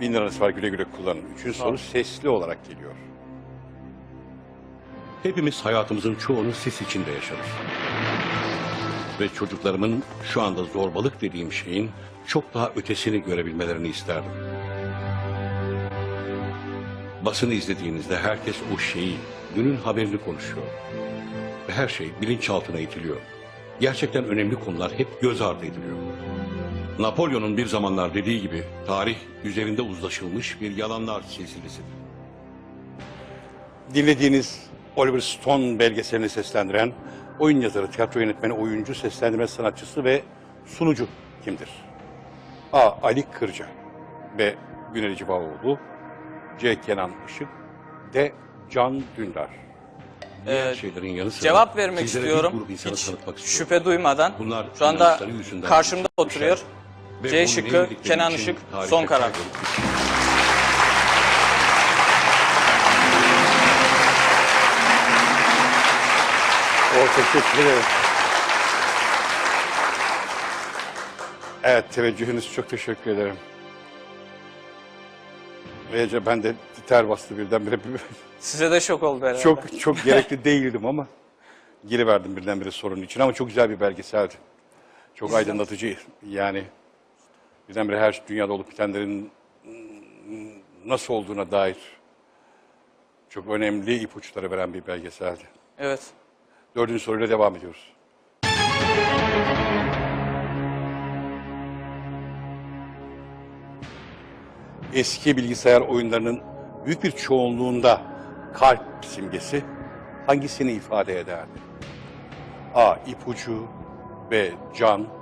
Bin liranız var güle güle kullanın. Üçüncü soru sesli olarak geliyor. Hepimiz hayatımızın çoğunu sis içinde yaşarız. Ve çocuklarımın şu anda zorbalık dediğim şeyin çok daha ötesini görebilmelerini isterdim. Basını izlediğinizde herkes o şeyi, günün haberini konuşuyor. Ve her şey bilinçaltına itiliyor. Gerçekten önemli konular hep göz ardı ediliyor. Napolyon'un bir zamanlar dediği gibi tarih üzerinde uzlaşılmış bir yalanlar silsilesidir. Dinlediğiniz Oliver Stone belgeselini seslendiren oyun yazarı, tiyatro yönetmeni, oyuncu, seslendirme sanatçısı ve sunucu kimdir? A. Ali Kırca B. Güneri Civaoğlu C. Kenan Işık D. Can Dündar Diğer Ee, şeylerin yanı sıra Cevap vermek sizlere bir istiyorum. grup insanı Hiç tanıtmak istiyorum. şüphe duymadan. Bunlar Şu anda inançları yüzünden karşımda düşer. oturuyor. C şıkkı, Kenan Işık, son karar. O teşekkür ederim. Evet, teveccühünüz çok teşekkür ederim. Ayrıca ben de ter bastı birdenbire. Size de şok oldu herhalde. çok çok gerekli değildim ama giriverdim birdenbire sorunun için. Ama çok güzel bir belgeseldi. Çok aydınlatıcı. Yani birdenbire her dünyada olup bitenlerin nasıl olduğuna dair çok önemli ipuçları veren bir belgeseldi. Evet. Dördüncü soruyla devam ediyoruz. Eski bilgisayar oyunlarının büyük bir çoğunluğunda kalp simgesi hangisini ifade ederdi? A. ipucu B. Can